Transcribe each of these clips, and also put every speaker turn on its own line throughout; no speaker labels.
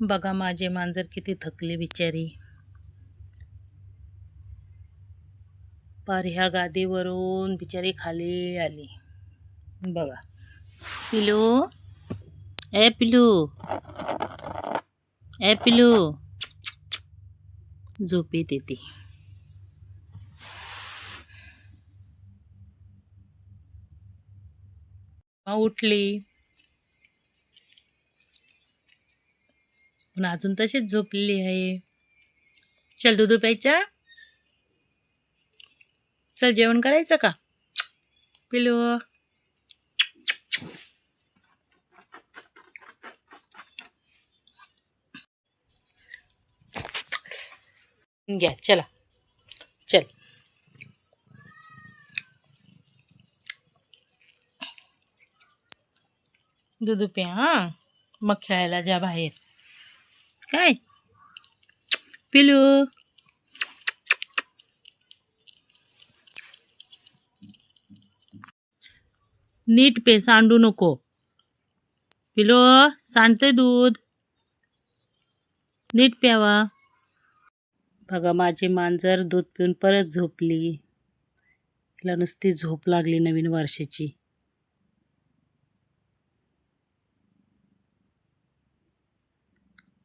बघा माझे मांजर किती थकले बिचारी. पार ह्या गादीवरून बिचारी खाली आली. बघा. पिलू. ए पिलू. ए पिलू. झोपेत येते उठली. पण अजून तशीच झोपलेली आहे. चल दूध प्यायचा? चल जेवण करायचं का? पिलू. घ्या चला. चल. दूध प्या हा. मग खेळायला जा बाहेर. काय? पिलू. नीट पे सांडू नको. पिलो सांडते दूध. नीट प्यावा. बघा माझी मांजर दूध पिऊन परत झोपली. तिला नुसती झोप लागली नवीन वर्षाची.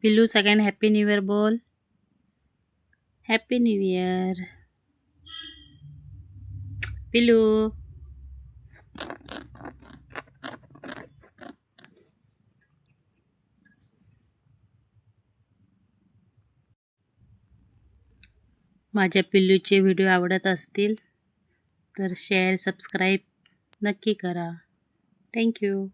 पिल्लू सगळ्यांना हॅपी न्यू इयर बोल. हॅपी न्यू इयर पिल्लू. माझ्या पिल्लूचे व्हिडिओ आवडत असतील तर शेअर सबस्क्राईब नक्की करा. थँक्यू